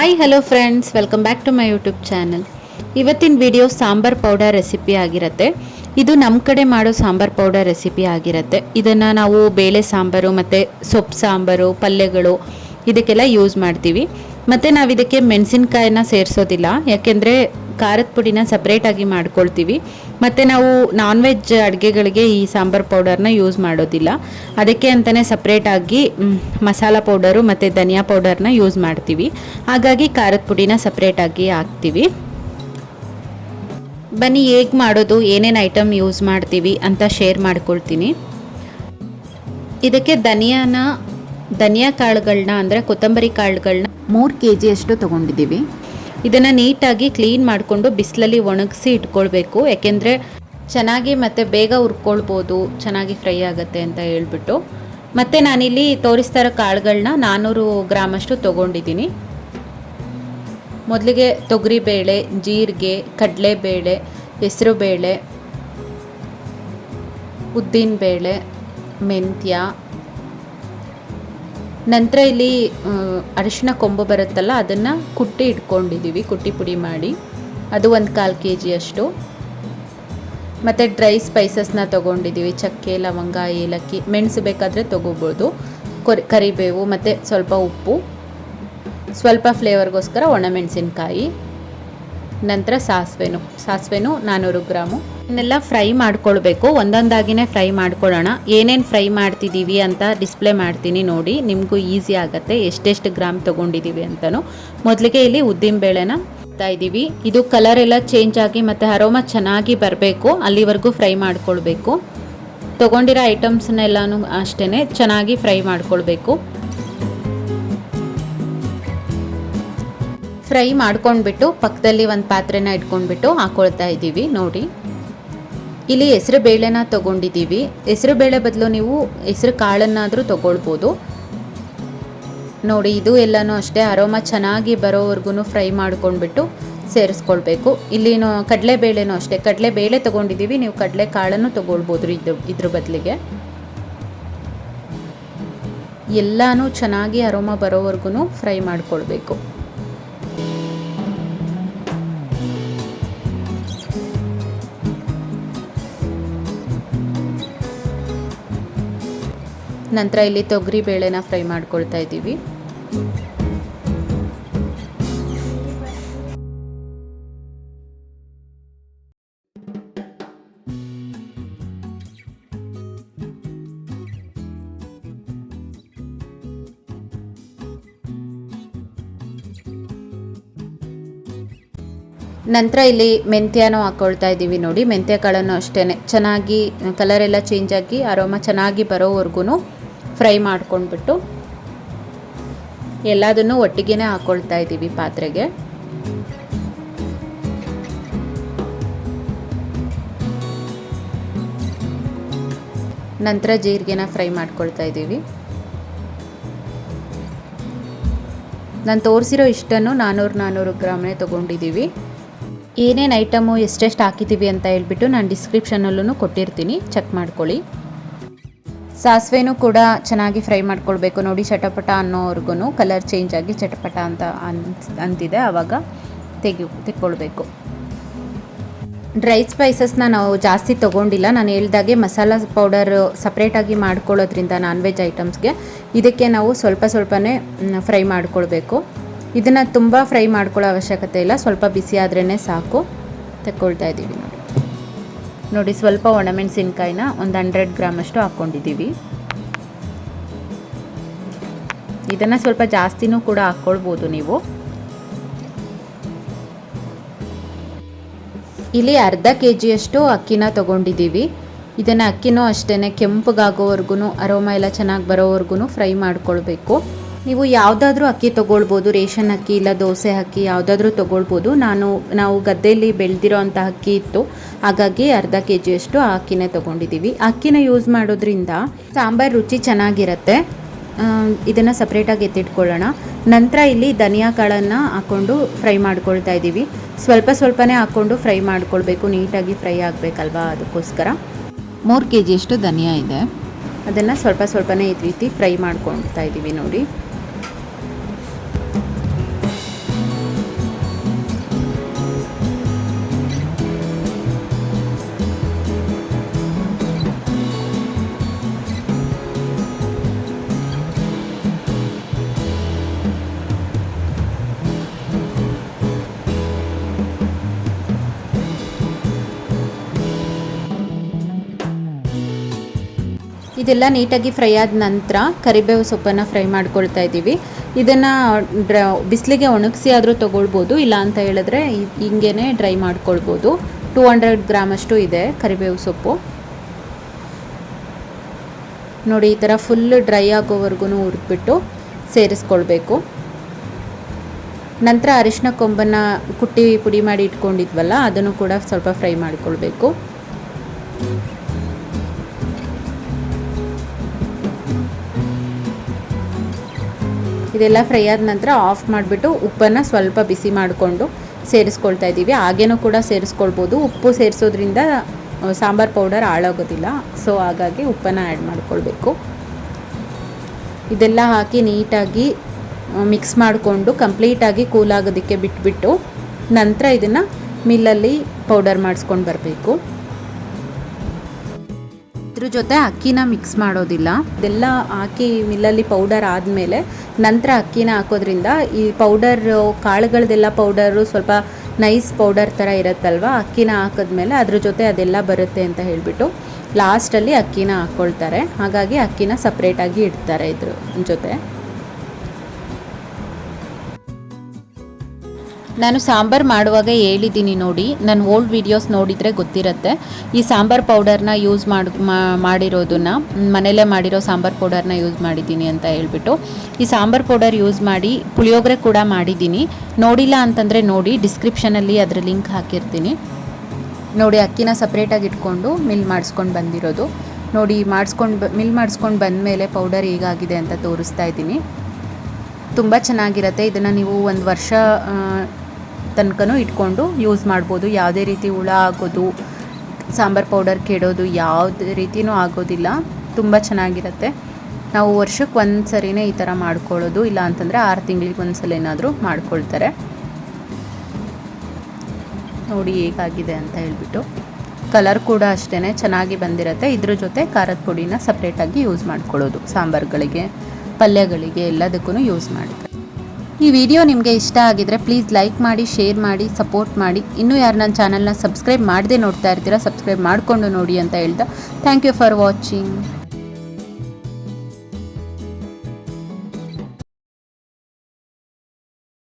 Hi hello friends welcome back to my YouTube channel ಇವತ್ತಿನ video sambar powder recipe ಆಗಿರುತ್ತೆ. ಇದು ನಮ್ಮ ಕಡೆ ಮಾಡೋ ಸಾಂಬಾರ್ ಪೌಡರ್ ರೆಸಿಪಿ ಆಗಿರುತ್ತೆ. ಇದನ್ನು ನಾವು ಬೇಳೆ ಸಾಂಬಾರು ಮತ್ತು ಸೊಪ್ಪು ಸಾಂಬಾರು, ಪಲ್ಯಗಳು ಇದಕ್ಕೆಲ್ಲ ಯೂಸ್ ಮಾಡ್ತೀವಿ. ಮತ್ತು ನಾವು ಇದಕ್ಕೆ ಮೆಣಸಿನ್ಕಾಯಿನ ಸೇರಿಸೋದಿಲ್ಲ. ಯಾಕೆಂದರೆ ಖಾರದ ಪುಡಿನ ಸಪ್ರೇಟಾಗಿ ಮಾಡ್ಕೊಳ್ತೀವಿ. ಮತ್ತು ನಾವು ನಾನ್ ವೆಜ್ ಅಡುಗೆಗಳಿಗೆ ಈ ಸಾಂಬಾರು ಪೌಡರ್ನ ಯೂಸ್ ಮಾಡೋದಿಲ್ಲ. ಅದಕ್ಕೆ ಅಂತಲೇ ಸಪ್ರೇಟಾಗಿ ಮಸಾಲ ಪೌಡರು ಮತ್ತು ಧನಿಯಾ ಪೌಡರ್ನ ಯೂಸ್ ಮಾಡ್ತೀವಿ. ಹಾಗಾಗಿ ಖಾರದ ಪುಡಿನ ಸಪ್ರೇಟಾಗಿ ಹಾಕ್ತೀವಿ. ಬನ್ನಿ, ಹೇಗೆ ಮಾಡೋದು, ಏನೇನು ಐಟಮ್ ಯೂಸ್ ಮಾಡ್ತೀವಿ ಅಂತ ಶೇರ್ ಮಾಡ್ಕೊಳ್ತೀನಿ. ಇದಕ್ಕೆ ಧನಿಯಾನ, ಧನಿಯಾ ಕಾಳುಗಳನ್ನ ಅಂದರೆ ಕೊತ್ತಂಬರಿ ಕಾಳುಗಳನ್ನ ಮೂರು ಕೆ ಜಿಯಷ್ಟು ತೊಗೊಂಡಿದ್ದೀವಿ. ಇದನ್ನು ನೀಟಾಗಿ ಕ್ಲೀನ್ ಮಾಡಿಕೊಂಡು ಬಿಸಿಲಲ್ಲಿ ಒಣಗಿಸಿ ಇಟ್ಕೊಳ್ಬೇಕು. ಯಾಕೆಂದರೆ ಚೆನ್ನಾಗಿ ಮತ್ತು ಬೇಗ ಹುರ್ಕೊಳ್ಬೋದು, ಚೆನ್ನಾಗಿ ಫ್ರೈ ಆಗುತ್ತೆ ಅಂತ ಹೇಳ್ಬಿಟ್ಟು. ಮತ್ತು ನಾನಿಲ್ಲಿ ತೋರಿಸ್ತಾ ಇರೋ ಕಾಳುಗಳನ್ನ ನಾನ್ನೂರು ಗ್ರಾಮಷ್ಟು ತೊಗೊಂಡಿದ್ದೀನಿ. ಮೊದಲಿಗೆ ತೊಗರಿಬೇಳೆ, ಜೀರಿಗೆ, ಕಡಲೆಬೇಳೆ, ಹೆಸರುಬೇಳೆ, ಉದ್ದಿನಬೇಳೆ, ಮೆಂತ್ಯ ನಂತರ ಇಲ್ಲಿ ಅರಿಶಿನ ಕೊಂಬು ಬರುತ್ತಲ್ಲ, ಅದನ್ನು ಕುಟ್ಟಿ ಇಟ್ಕೊಂಡಿದ್ದೀವಿ ಕುಟ್ಟಿ ಪುಡಿ ಮಾಡಿ. ಅದು ಒಂದು ಕಾಲು ಕೆ ಜಿಯಷ್ಟು ಮತ್ತು ಡ್ರೈ ಸ್ಪೈಸಸ್ನ ತೊಗೊಂಡಿದ್ದೀವಿ ಚಕ್ಕೆ, ಲವಂಗ, ಏಲಕ್ಕಿ, ಮೆಣಸು ಬೇಕಾದರೆ ತೊಗೋಬೋದು. ಕೊರಿ, ಕರಿಬೇವು, ಮತ್ತು ಸ್ವಲ್ಪ ಉಪ್ಪು. ಸ್ವಲ್ಪ ಫ್ಲೇವರ್ಗೋಸ್ಕರ ಒಣಮೆಣಸಿನ್ಕಾಯಿ ನಂತರ ಸಾಸಿವೆನು ಸಾಸಿವೆನು ನಾನ್ನೂರು ಗ್ರಾಮು. ಇದನ್ನೆಲ್ಲ ಫ್ರೈ ಮಾಡ್ಕೊಳ್ಬೇಕು. ಒಂದೊಂದಾಗಿನೇ ಫ್ರೈ ಮಾಡ್ಕೊಳ್ಳೋಣ. ಏನೇನು ಫ್ರೈ ಮಾಡ್ತಿದ್ದೀವಿ ಅಂತ ಡಿಸ್ಪ್ಲೇ ಮಾಡ್ತೀನಿ ನೋಡಿ. ನಿಮಗೂ ಈಸಿ ಆಗುತ್ತೆ. ಎಷ್ಟೆಷ್ಟು ಗ್ರಾಮ್ ತೊಗೊಂಡಿದ್ದೀವಿ ಅಂತಲೂ ಮೊದಲಿಗೆ ಇಲ್ಲಿ ಉದ್ದಿನಬೇಳೆನ ಹಾಕ್ತಾ ಇದ್ದೀವಿ ಇದು ಕಲರ್ ಎಲ್ಲ ಚೇಂಜ್ ಆಗಿ ಮತ್ತು ಅರೋಮ ಚೆನ್ನಾಗಿ ಬರಬೇಕು. ಅಲ್ಲಿವರೆಗೂ ಫ್ರೈ ಮಾಡ್ಕೊಳ್ಬೇಕು. ತೊಗೊಂಡಿರೋ ಐಟಮ್ಸ್ನೆಲ್ಲನೂ ಅಷ್ಟೇ ಚೆನ್ನಾಗಿ ಫ್ರೈ ಮಾಡ್ಕೊಳ್ಬೇಕು. ಫ್ರೈ ಮಾಡ್ಕೊಂಡ್ಬಿಟ್ಟು ಪಕ್ಕದಲ್ಲಿ ಒಂದು ಪಾತ್ರೆನ ಇಟ್ಕೊಂಡ್ಬಿಟ್ಟು ಹಾಕೊಳ್ತಾ ಇದ್ದೀವಿ ನೋಡಿ. ಇಲ್ಲಿ ಹೆಸರು ಬೇಳೆನ ತಗೊಂಡಿದ್ದೀವಿ. ಹೆಸರು ಬೇಳೆ ಬದಲು ನೀವು ಹೆಸರು ಕಾಳನ್ನಾದರೂ ತಗೊಳ್ಬೋದು. ನೋಡಿ, ಇದು ಎಲ್ಲನೂ ಅಷ್ಟೇ. ಅರೋಮ ಚೆನ್ನಾಗಿ ಬರೋವರೆಗೂ ಫ್ರೈ ಮಾಡ್ಕೊಂಡ್ಬಿಟ್ಟು ಸೇರಿಸ್ಕೊಳ್ಬೇಕು. ಇಲ್ಲಿ ಕಡಲೆಬೇಳೆನೂ ಅಷ್ಟೇ. ಕಡಲೆಬೇಳೆ ತೊಗೊಂಡಿದ್ದೀವಿ. ನೀವು ಕಡಲೆ ಕಾಳನ್ನು ತೊಗೊಳ್ಬೋದು ಇದು, ಇದ್ರ ಬದಲಿಗೆ. ಎಲ್ಲನೂ ಚೆನ್ನಾಗಿ ಅರೋಮ ಬರೋವರೆಗೂ ಫ್ರೈ ಮಾಡ್ಕೊಳ್ಬೇಕು. ನಂತರ ಇಲ್ಲಿ ತೊಗರಿ ಬೇಳೆನ ಫ್ರೈ ಮಾಡ್ಕೊಳ್ತಾ ಇದ್ದೀವಿ. ನಂತರ ಇಲ್ಲಿ ಮೆಂತ್ಯನು ಹಾಕ್ಕೊಳ್ತಾ ಇದ್ದೀವಿ ನೋಡಿ. ಮೆಂತ್ಯ ಕಾಳನ್ನು ಅಷ್ಟೇ ಚೆನ್ನಾಗಿ ಕಲರ್ ಎಲ್ಲ ಚೇಂಜ್ ಆಗಿ ಅರೋಮ ಚೆನ್ನಾಗಿ ಬರೋವರೆಗೂ ಫ್ರೈ ಮಾಡ್ಕೊಂಡ್ಬಿಟ್ಟು ಎಲ್ಲದನ್ನು ಒಟ್ಟಿಗೆನೇ ಹಾಕ್ಕೊಳ್ತಾ ಇದ್ದೀವಿ ಪಾತ್ರೆಗೆ. ನಂತರ ಜೀರಿಗೆನ ಫ್ರೈ ಮಾಡ್ಕೊಳ್ತಾ ಇದ್ದೀವಿ. ನಾನು ತೋರಿಸಿರೋ ಇಷ್ಟನ್ನು ನಾನ್ನೂರು ನಾನ್ನೂರು ಗ್ರಾಮ್ನೇ ತೊಗೊಂಡಿದ್ದೀವಿ. ಏನೇನು ಐಟಮು ಎಷ್ಟೆಷ್ಟು ಹಾಕಿದ್ದೀವಿ ಅಂತ ಹೇಳ್ಬಿಟ್ಟು ನಾನು ಡಿಸ್ಕ್ರಿಪ್ಷನಲ್ಲೂ ಕೊಟ್ಟಿರ್ತೀನಿ. ಚೆಕ್ ಮಾಡ್ಕೊಳ್ಳಿ. ಸಾಸಿವೆನೂ ಕೂಡ ಚೆನ್ನಾಗಿ ಫ್ರೈ ಮಾಡ್ಕೊಳ್ಬೇಕು. ನೋಡಿ ಚಟಪಟ ಅನ್ನೋವರೆಗೂ ಕಲರ್ ಚೇಂಜ್ ಆಗಿ ಚಟಪಟ ಅಂತ ಅನ್ ಅಂತಿದೆ. ಆವಾಗ ತೆಗಿ ತೆಕ್ಕೊಳ್ಬೇಕು. ಡ್ರೈ ಸ್ಪೈಸಸ್ನ ನಾವು ಜಾಸ್ತಿ ತೊಗೊಂಡಿಲ್ಲ. ನಾನು ಹೇಳ್ದಾಗೆ ಮಸಾಲ ಪೌಡರ್ ಸಪ್ರೇಟಾಗಿ ಮಾಡ್ಕೊಳ್ಳೋದ್ರಿಂದ ನಾನ್ ವೆಜ್ ಐಟಮ್ಸ್ಗೆ ಇದಕ್ಕೆ ನಾವು ಸ್ವಲ್ಪ ಸ್ವಲ್ಪನೇ ಫ್ರೈ ಮಾಡ್ಕೊಳ್ಬೇಕು. ಇದನ್ನು ತುಂಬ ಫ್ರೈ ಮಾಡ್ಕೊಳ್ಳೋ ಅವಶ್ಯಕತೆ ಇಲ್ಲ. ಸ್ವಲ್ಪ ಬಿಸಿ ಆದ್ರೇ ಸಾಕು. ತಗೊಳ್ತಾ ಇದ್ದೀವಿ ನೋಡಿ. ನೋಡಿ ಸ್ವಲ್ಪ ಒಣಮೆಣಸಿನ್ಕಾಯಿನ ಒಂದು ಹಂಡ್ರೆಡ್ ಗ್ರಾಮಷ್ಟು ಹಾಕ್ಕೊಂಡಿದ್ದೀವಿ. ಇದನ್ನು ಸ್ವಲ್ಪ ಜಾಸ್ತಿನೂ ಕೂಡ ಹಾಕ್ಕೊಳ್ಬೋದು ನೀವು. ಇಲ್ಲಿ ಅರ್ಧ ಕೆ ಜಿಯಷ್ಟು ಅಕ್ಕಿನ ತೊಗೊಂಡಿದ್ದೀವಿ. ಇದನ್ನು ಅಕ್ಕಿನೂ ಅಷ್ಟೇ ಕೆಂಪಗಾಗೋವರೆಗೂ ಅರೋಮ ಎಲ್ಲ ಚೆನ್ನಾಗಿ ಬರೋವರೆಗೂ ಫ್ರೈ ಮಾಡ್ಕೊಳ್ಬೇಕು. ನೀವು ಯಾವುದಾದ್ರೂ ಅಕ್ಕಿ ತೊಗೊಳ್ಬೋದು, ರೇಷನ್ ಅಕ್ಕಿ ಇಲ್ಲ ದೋಸೆ ಅಕ್ಕಿ ಯಾವುದಾದ್ರೂ ತೊಗೊಳ್ಬೋದು. ನಾನು, ನಾವು ಗದ್ದೆಯಲ್ಲಿ ಬೆಳೆದಿರೋ ಅಂಥ ಅಕ್ಕಿ ಇತ್ತು. ಹಾಗಾಗಿ ಅರ್ಧ ಕೆ ಜಿಯಷ್ಟು ಆ ಅಕ್ಕಿನೇ ತೊಗೊಂಡಿದ್ದೀವಿ. ಅಕ್ಕಿನ ಯೂಸ್ ಮಾಡೋದ್ರಿಂದ ಸಾಂಬಾರು ರುಚಿ ಚೆನ್ನಾಗಿರುತ್ತೆ. ಇದನ್ನು ಸಪ್ರೇಟಾಗಿ ಎತ್ತಿಟ್ಕೊಳ್ಳೋಣ. ನಂತರ ಇಲ್ಲಿ ಧನಿಯಾ ಕಾಳನ್ನು ಹಾಕ್ಕೊಂಡು ಫ್ರೈ ಮಾಡ್ಕೊಳ್ತಾ ಇದ್ದೀವಿ. ಸ್ವಲ್ಪ ಸ್ವಲ್ಪನೇ ಹಾಕ್ಕೊಂಡು ಫ್ರೈ ಮಾಡ್ಕೊಳ್ಬೇಕು. ನೀಟಾಗಿ ಫ್ರೈ ಆಗಬೇಕಲ್ವಾ ಅದಕ್ಕೋಸ್ಕರ. ಮೂರು ಕೆ ಜಿಯಷ್ಟು ಧನಿಯಾ ಇದೆ. ಅದನ್ನು ಸ್ವಲ್ಪ ಸ್ವಲ್ಪನೇ ಈ ರೀತಿ ಫ್ರೈ ಮಾಡ್ಕೊಳ್ತಾ ಇದ್ದೀವಿ ನೋಡಿ. ಇದೆಲ್ಲ ನೀಟಾಗಿ ಫ್ರೈ ಆದ ನಂತರ ಕರಿಬೇವು ಸೊಪ್ಪನ್ನು ಫ್ರೈ ಮಾಡ್ಕೊಳ್ತಾ ಇದ್ದೀವಿ. ಇದನ್ನು ಡ್ರ, ಬಿಸಿಲಿಗೆ ಒಣಗಿಸಿ ಆದರೂ ತೊಗೊಳ್ಬೋದು, ಇಲ್ಲ ಅಂತ ಹೇಳಿದ್ರೆ ಹಿಂಗೇ ಡ್ರೈ ಮಾಡ್ಕೊಳ್ಬೋದು. ಟೂ ಹಂಡ್ರೆಡ್ ಗ್ರಾಮಷ್ಟು ಇದೆ ಕರಿಬೇವು ಸೊಪ್ಪು. ನೋಡಿ, ಈ ಥರ ಫುಲ್ ಡ್ರೈ ಆಗೋವರೆಗೂ ಹುರಿದ್ಬಿಟ್ಟು ಸೇರಿಸ್ಕೊಳ್ಬೇಕು. ನಂತರ ಅರಿಶಿನ ಕೊಂಬನ್ನು ಕುಟ್ಟಿ ಪುಡಿ ಮಾಡಿ ಇಟ್ಕೊಂಡಿದ್ವಲ್ಲ, ಅದನ್ನು ಕೂಡ ಸ್ವಲ್ಪ ಫ್ರೈ ಮಾಡ್ಕೊಳ್ಬೇಕು. ಇದೆಲ್ಲ ಫ್ರೈ ಆದ ನಂತರ ಆಫ್ ಮಾಡಿಬಿಟ್ಟು ಉಪ್ಪನ್ನು ಸ್ವಲ್ಪ ಬಿಸಿ ಮಾಡಿಕೊಂಡು ಸೇರಿಸ್ಕೊಳ್ತಾ ಇದ್ದೀವಿ. ಹಾಗೇನೂ ಕೂಡ ಸೇರಿಸ್ಕೊಳ್ಬೋದು. ಉಪ್ಪು ಸೇರಿಸೋದ್ರಿಂದ ಸಾಂಬಾರು ಪೌಡರ್ ಹಾಳಾಗೋದಿಲ್ಲ. ಸೊ, ಹಾಗಾಗಿ ಉಪ್ಪನ್ನು ಆ್ಯಡ್ ಮಾಡಿಕೊಳ್ಬೇಕು. ಇದೆಲ್ಲ ಹಾಕಿ ನೀಟಾಗಿ ಮಿಕ್ಸ್ ಮಾಡಿಕೊಂಡು ಕಂಪ್ಲೀಟಾಗಿ ಕೂಲ್ ಆಗೋದಕ್ಕೆ ಬಿಟ್ಬಿಟ್ಟು ನಂತರ ಇದನ್ನು ಮಿಲ್ಲಲ್ಲಿ ಪೌಡರ್ ಮಾಡಿಸ್ಕೊಂಡು ಬರಬೇಕು. ಇದ್ರ ಜೊತೆ ಅಕ್ಕಿನ ಮಿಕ್ಸ್ ಮಾಡೋದಿಲ್ಲ. ಇದೆಲ್ಲ ಹಾಕಿ ಮಿಲ್ಲಲ್ಲಿ ಪೌಡರ್ ಆದಮೇಲೆ ನಂತರ ಅಕ್ಕಿನ ಹಾಕೋದ್ರಿಂದ ಈ ಪೌಡರ್ ಕಾಳುಗಳದೆಲ್ಲ ಪೌಡರು ಸ್ವಲ್ಪ ನೈಸ್ ಪೌಡರ್ ಥರ ಇರುತ್ತಲ್ವ? ಅಕ್ಕಿನ ಹಾಕಿದ್ಮೇಲೆ ಅದ್ರ ಜೊತೆ ಅದೆಲ್ಲ ಬರುತ್ತೆ ಅಂತ ಹೇಳಿಬಿಟ್ಟು ಲಾಸ್ಟಲ್ಲಿ ಅಕ್ಕಿನ ಹಾಕ್ಕೊಳ್ತಾರೆ ಹಾಗಾಗಿ ಅಕ್ಕಿನ ಸಪ್ರೇಟಾಗಿ ಇಡ್ತಾರೆ ಇದ್ರ ಜೊತೆ. ನಾನು ಸಾಂಬಾರು ಮಾಡುವಾಗ ಹೇಳಿದ್ದೀನಿ ನೋಡಿ. ನನ್ನ ಓಲ್ಡ್ ವೀಡಿಯೋಸ್ ನೋಡಿದರೆ ಗೊತ್ತಿರುತ್ತೆ. ಈ ಸಾಂಬಾರು ಪೌಡರ್ನ ಯೂಸ್ ಮಾಡಿ ಮಾಡಿರೋದನ್ನ, ಮನೆಯಲ್ಲೇ ಮಾಡಿರೋ ಸಾಂಬಾರು ಪೌಡರ್ನ ಯೂಸ್ ಮಾಡಿದ್ದೀನಿ ಅಂತ ಹೇಳ್ಬಿಟ್ಟು. ಈ ಸಾಂಬಾರು ಪೌಡರ್ ಯೂಸ್ ಮಾಡಿ ಪುಳಿಯೋಗರೆ ಕೂಡ ಮಾಡಿದ್ದೀನಿ. ನೋಡಿಲ್ಲ ಅಂತಂದರೆ ನೋಡಿ ಡಿಸ್ಕ್ರಿಪ್ಷನಲ್ಲಿ ಅದರ ಲಿಂಕ್ ಹಾಕಿರ್ತೀನಿ. ನೋಡಿ, ಅಕ್ಕಿನ ಸಪ್ರೇಟಾಗಿ ಇಟ್ಕೊಂಡು ಮಿಲ್ ಮಾಡಿಸ್ಕೊಂಡು ಬಂದಿರೋದು. ನೋಡಿ, ಮಾಡಿಸ್ಕೊಂಡು ಬ ಮಿಲ್ ಮಾಡಿಸ್ಕೊಂಡು ಬಂದಮೇಲೆ ಪೌಡರ್ ಹೀಗಾಗಿದೆ ಅಂತ ತೋರಿಸ್ತಾ ಇದ್ದೀನಿ. ತುಂಬ ಚೆನ್ನಾಗಿರುತ್ತೆ. ಇದನ್ನು ನೀವು ಒಂದು ವರ್ಷ ತನಕನೂ ಇಟ್ಕೊಂಡು ಯೂಸ್ ಮಾಡ್ಬೋದು. ಯಾವುದೇ ರೀತಿ ಹುಳ ಆಗೋದು, ಸಾಂಬಾರು ಪೌಡರ್ ಕೆಡೋದು ಯಾವುದೇ ರೀತಿಯೂ ಆಗೋದಿಲ್ಲ. ತುಂಬ ಚೆನ್ನಾಗಿರುತ್ತೆ. ನಾವು ವರ್ಷಕ್ಕೆ ಒಂದು ಸರಿನೇ ಈ ಥರ ಮಾಡ್ಕೊಳ್ಳೋದು. ಇಲ್ಲ ಅಂತಂದರೆ ಆರು ತಿಂಗಳಿಗೆ ಒಂದು ಸಲ ಏನಾದರೂ ಮಾಡ್ಕೊಳ್ತಾರೆ. ನೋಡಿ ಹೇಗಾಗಿದೆ ಅಂತ ಹೇಳ್ಬಿಟ್ಟು. ಕಲರ್ ಕೂಡ ಅಷ್ಟೇ ಚೆನ್ನಾಗಿ ಬಂದಿರುತ್ತೆ. ಇದ್ರ ಜೊತೆ ಖಾರದ ಪುಡಿನ ಸಪ್ರೇಟಾಗಿ ಯೂಸ್ ಮಾಡ್ಕೊಳ್ಳೋದು ಸಾಂಬಾರುಗಳಿಗೆ. ಪಲ್ಯಗಳಿಗೆ ಎಲ್ಲದಕ್ಕೂ ಯೂಸ್ ಮಾಡುತ್ತೆ. ಈ ವಿಡಿಯೋ ನಿಮಗೆ ಇಷ್ಟ ಆಗಿದ್ರೆ ಪ್ಲೀಸ್ ಲೈಕ್ ಮಾಡಿ ಶೇರ್ ಮಾಡಿ ಸಪೋರ್ಟ್ ಮಾಡಿ. ಇನ್ನೂ ಯಾರು ನನ್ನ ಚಾನಲ್ನ ಸಬ್ಸ್ಕ್ರೈಬ್ ಮಾಡದೆ ನೋಡ್ತಾ ಇರ್ತೀರಾ ಸಬ್ಸ್ಕ್ರೈಬ್ ಮಾಡಿಕೊಂಡು ನೋಡಿ ಅಂತ ಹೇಳ್ತಾ. Thank you for watching